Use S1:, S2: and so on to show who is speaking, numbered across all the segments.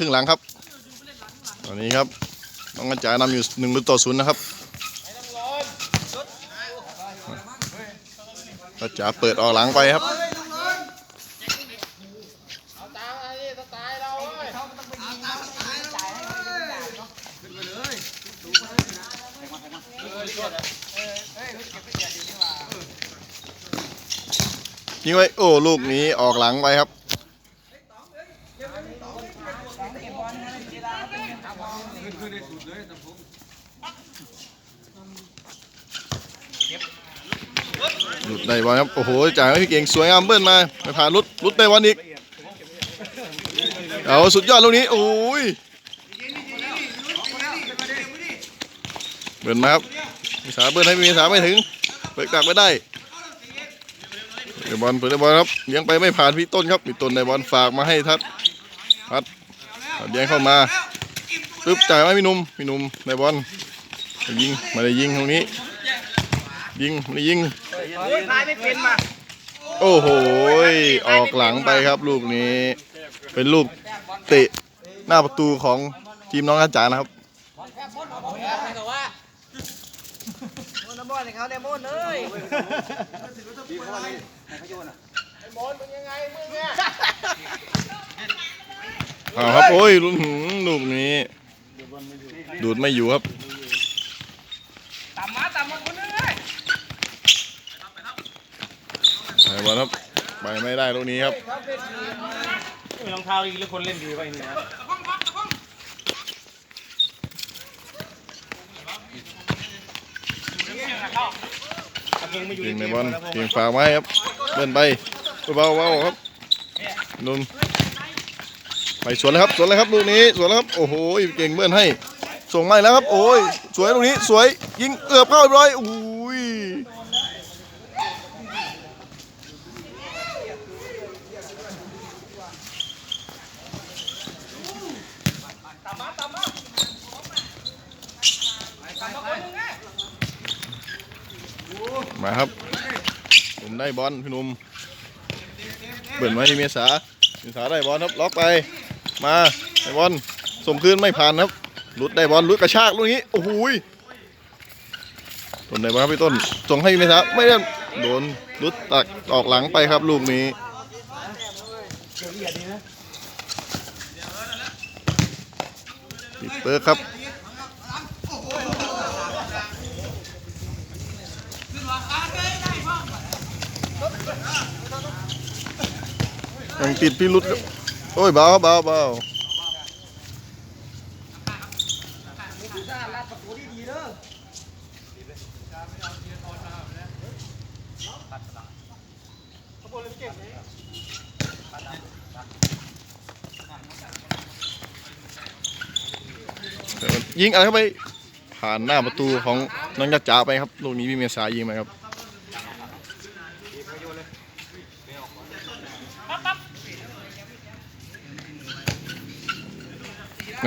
S1: ครึ่งหลังครับ ตอนนี้ครับน้องกระจายนำอยู่หนึ่งต่อศูนย์นะครับกระจายเปิดออกหลังไปครับยิงไว้โอ้ลูกนี้ออกหลังไปครับ ได้บอลครับ โอ้โหจ่ายให้พี่เก่งสวยงามเบิ้ลมาไม่ผ่านลุดลุดได้บอลอีกเอาสุดยอดลูกนี้ โอ้ยเบิ้ลมาครับมีสาเบิ้ลให้มีสาไม่ถึงเปิดกลับไม่ได้เปิดบอลเปิดได้บอลครับเลี้ยงไปไม่ผ่านพี่ต้นครับพี่ต้นได้บอลฝากมาให้ทัดทัดทัดเลี้ยงเข้ามาปึ๊บจ่ายให้พี่นุ่มพี่นุ่มได้บอลยิงมาได้ยิงตรงนี้ ยิงไม่ได้ยิง
S2: พายไม่เป็นมา
S1: โอ้โหยออกหลังไปครับลูกนี้ เป็นลูกเตะหน้าประตูของทีมน้องอาจารย์นะครับ
S2: แต่ว่าโมนบอลเขาได้โมนเลยโมนมึงยังไงมึงเนี่ย
S1: เอาครับโอ้ยลูกหืมลูกนี้ ดูดไม่อยู่ครับ
S2: ตามมาตามมาคนนึงเลย
S1: ไปบอลครับ ไปไม่ได้ลูกนี้ครับ
S3: รองเท้าดีหรือคนเล่นดีไปนี่นะ
S1: เก่งในบอลเก่งฝากไว้ครับเล่นไปเบาๆเบาๆครับนุ่มไปสวนเลยครับสวนเลยครับลูกนี้สวนแล้วครับโอ้โหเก่งเบิ้ลให้ ส่งไม่แล้วครับ โอ้ยสวยลูกนี้สวยยิงเกือบเข้าเรียบร้อยโอ้ย มาครับผม ได้บอลพี่นุ่มเบิ่นไว้ที่เมษาเมษาได้บอลครับล็อกไปมาได้บอลส่งคืนไม่ผ่านครับลุดได้บอลลุดกระชากลูกนี้โอ้โหต้นได้บอลครับพี่ต้นส่งให้เมษาไม่ได้โดนลุดตักออกหลังไปครับลูกนี้ปิดเปิร์ครับ ยังติดพี่รุดโอ้ยเบาเบาเบายิงอะไรเข้าไปผ่านหน้าประตูของน้องยักจ๋าไปครับ ลูกนี้พี่เมษายิงไปครับ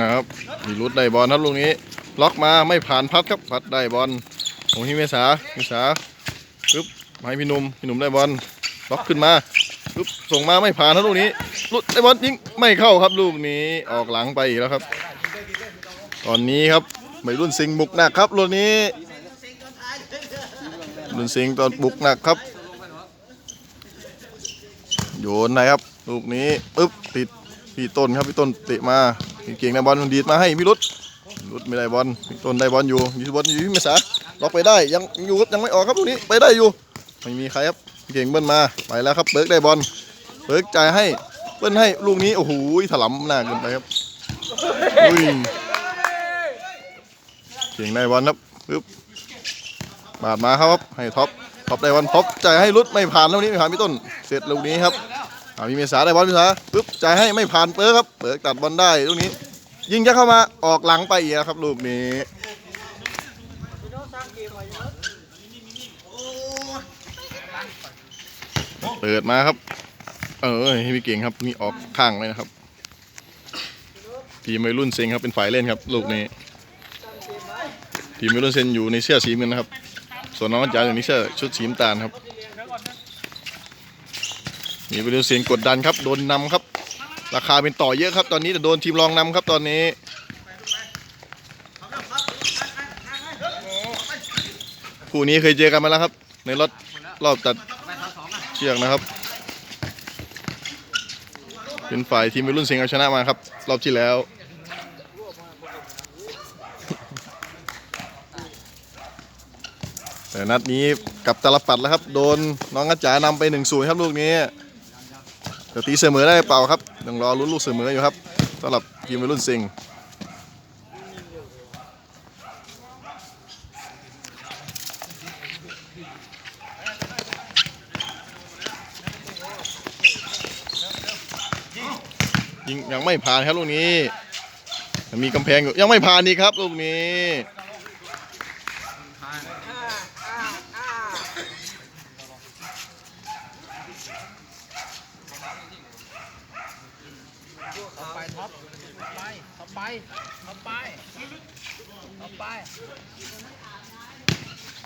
S1: นะครับมีรุดได้บอลครับลูกนี้ ล็อกมาไม่ผ่านพัดครับพัดได้บอลของที่เมษาเมษาปึ๊บมาให้พี่หนุ่มพี่หนุ่มได้บอลล็อกขึ้นมาปึ๊บส่งมาไม่ผ่านครับลูกนี้ลุดได้บอลยิงไม่เข้าครับลูกนี้ออกหลังไปอีกแล้วครับ ตอนนี้ครับไม่รุ่นสิงบุกหนักครับลูกนี้รุ่นสิงตอนบุกหนักครับโยนนะครับ ลูกนี้ปึ๊บติดพี่ต้นครับพี่ต้นเตะมา เก่งได้บอลมันดีดมาให้พี่รุดรุดไม่ได้บอลพี่ต้นได้บอลอยู่ยืบอลอยู่ที่เมษาล็อกไปได้ยังยังอยู่ยังไม่ออกครับลูกนี้ไปได้อยู่ไม่มีใครครับเก่งเบิ้ลมาไปแล้วครับเบิร์กได้บอลเบิร์กจ่ายให้เบิ้ลให้ลูกนี้โอ้โหถลำหน้าเกินไปครับอุ้ยเก่งได้บอลครับปึ๊บบาดมาครับให้ท็อปท็อปได้บอลท็อปจ่ายให้รุดไม่ผ่านแล้วนี้ไม่ผ่านพี่ต้นเสร็จลูกนี้ครับ อามีเมษาได้บอลเมษาปึ๊บจ่ายให้ไม่ผ่านเปิร์ครับ เปิร์ตัดบอลได้ลูกนี้ ยิงจะเข้ามาออกหลังไปอีกครับ ลูกนี้เปิดมาครับ เออให้พี่เก่งครับนี่ออกข้างเลยนะครับทีมวัยรุ่นเซงครับเป็นฝ่ายเล่นครับ ลูกนี้ทีมวัยรุ่นเซนอยู่ในเสื้อสีเงินนะครับ ส่วนน้องจ๋าอยู่ในเสื้อชุดสีน้ำตาลครับ มีไปดูเสียงกดดันครับโดนนำครับ ราคาเป็นต่อเยอะครับ ตอนนี้แต่โดนทีมรองนำครับตอนนี้คู่นี้เคยเจอกันมาแล้วครับ ในรถรอบตัดเชือกนะครับเป็นฝ่ายทีมวัยรุ่นสิงห์เอาชนะมาครับ รอบที่แล้วแต่นัดนี้กับตลปัดแล้วครับ โดนน้องกระจ๋านำไป1นศูนย์ครับลูกนี้ จะตีเสมอได้เปล่าครับต้องรอลุ้นลูกเสมออยู่ครับสำหรับทีมวัยรุ่นสิงห์ยิงยังไม่ผ่านครับลูกนี้ มีกำแพงอยู่ยังไม่ผ่านอีครับลูกนี้
S2: ต่อไปท็อปไป ไปต่อไปต่อไป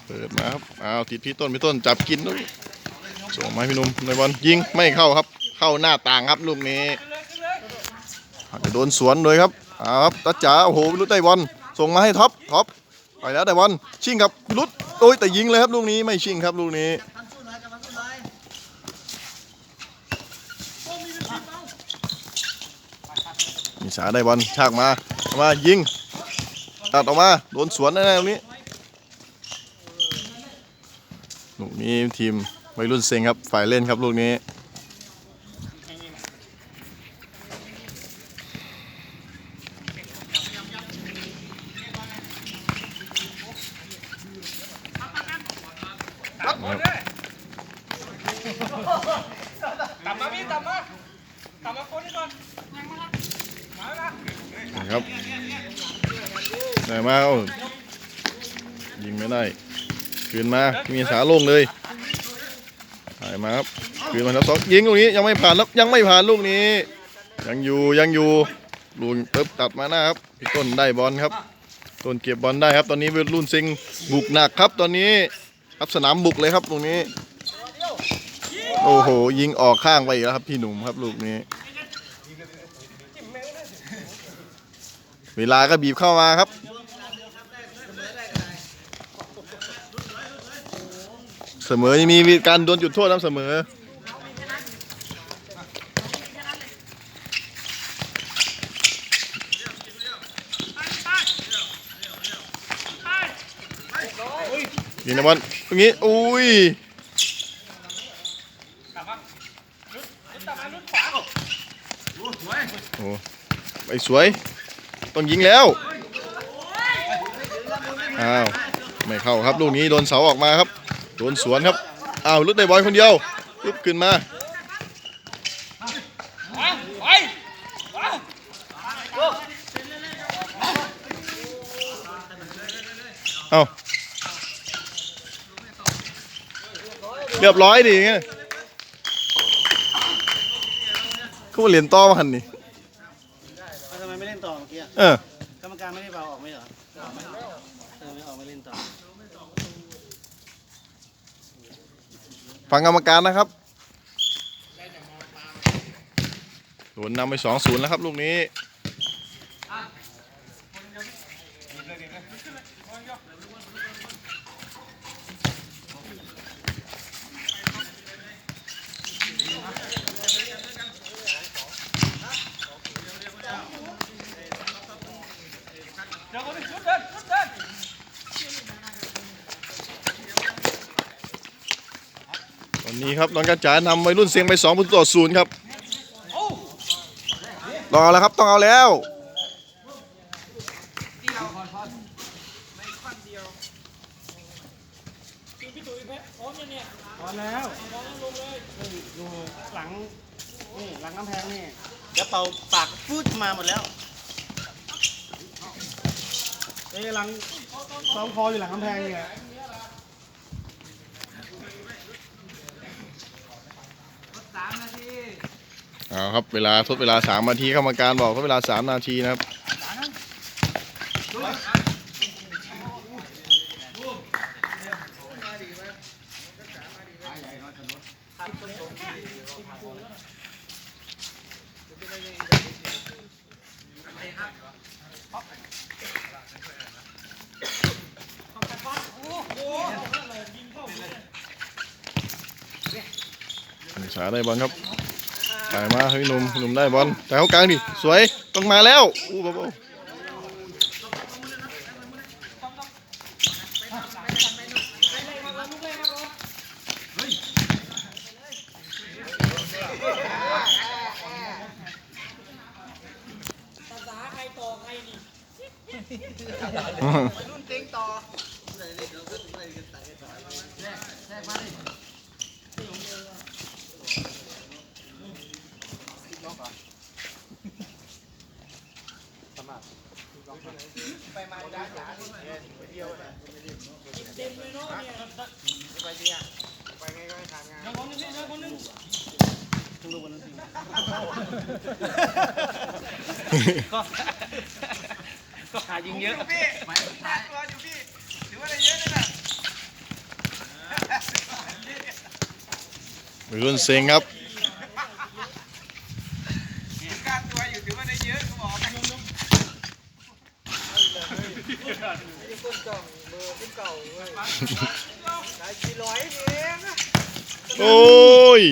S1: เปิดมาครับอ้าวติดพี่ต้นพี่ต้นจับกินด้วยส่งมาพี่นุ่มในบอลยิงไม่เข้าครับ เข้าหน้าต่างครับลูกนี้จะโดนสวนเลยครับอ้าวครับตาจ๋าโอ้โหวิรุธได้บอลส่งมาให้ท็อปท็อปไปแล้วได้บอลชิงครับวิรุธโอ้ยแต่ยิงเลยครับลูกนี้ไม่ชิงครับลูกนี้
S2: ทำสู้หน่อยกำลังสู้หน่อย
S1: มีสาได้บอลฉากมามายิงตัดออกมาโดนสวนแน่ๆตรงนี้ลูกนี้ทีมวัยรุ่นเซ็งครับฝ่ายเล่นครับลูกนี้
S3: ตับมาพี่ตับมาตับมาคนนี้ก่อน
S1: นะครับได้มาโอ้ยิงไม่ได้คืนมามีสาลงเลยถ่ายมาครับคืนมาแล้วสองยิงลูกนี้ยังไม่ผ่านแล้วยังไม่ผ่านลูกนี้ ยังอยู่ยังอยู่ลูนปึ๊บตัดมาหน้าครับพี่ต้นได้บอลครับต้นเก็บบอลได้ครับ ตอนนี้เวรุ่นซิงบุกหนักครับ ตอนนี้ครับสนามบุกเลยครับตรงนี้ โอ้โห ยิงออกข้างไปอีกแล้วครับพี่หนุ่มครับลูกนี้ เวลาก็บีบเข้ามาครับ เสมอยังมีการโดนจุดโทษนะเสมอ ยิงนะบอลตรงนี้ อุ้ยโอ้ไปสวย ต้องยิงแล้วอ้าวไม่เข้าครับลูกนี้โดนเสาออกมาครับโดนสวนครับอ้าวลุดได้บอลคนเดียวปึ๊บขึ้นมาเอาเรียบร้อยดิอย่างเงี้ยเขามาเรียนต่อมาหันนี่
S2: เออ กรรมการไม่ได้เบาออกไหมเหรอเออไม่ออกไม่เล่นต่อ
S1: ฟังกรรมการนะครับโดนนำไปสองศูนย์แล้วครับลูกนี้
S3: ยวคนนี้ชุดเดินชุดเดิน
S1: ตอนนี้ครับน้องกระจานำวัยรุ่นเสียงไป2ประตูต่อศูนย์ครับต้องเอาแล้วครับต้องเอาแล้ว
S2: พอแล้วหลังนี่หลังกำแพงนี่เดี๋ยวเป่าปากฟูดมาหมดแล้ว เอ้ยหลังซ้อมคออยู่หลังกำแพงเนี่ย
S1: เอาครับเวลาทดเวลา3นาทีกรรมการบอกทดเวลา3นาทีนะครับ สาได้บอลครับถ่มาให้หนุ่มหนุ่มได้บอลแต่เขากลางดิ สวย ต้องมาแล้ว อู้บ๊อบรุ่นเต็ง
S3: ต่อแรกมา
S1: ดิ
S3: ไปมาจ้
S2: าจ๋าเียไปเดียวนะ
S3: เต็มเลยเนาะเนี่ยไปเที่ยวไปไง
S2: ก็
S3: ทำ
S2: งานน้องคนนึงน้องคนนึงก็ก็หายิงเยอะพี่หมายตั
S1: วอยู่
S2: พี่ถือว่าได้เยอะนะ
S1: วัยรุ่นเซ็งครับการตัวอยู่ถือว่าได้เยอะเขาบอก โอ้ย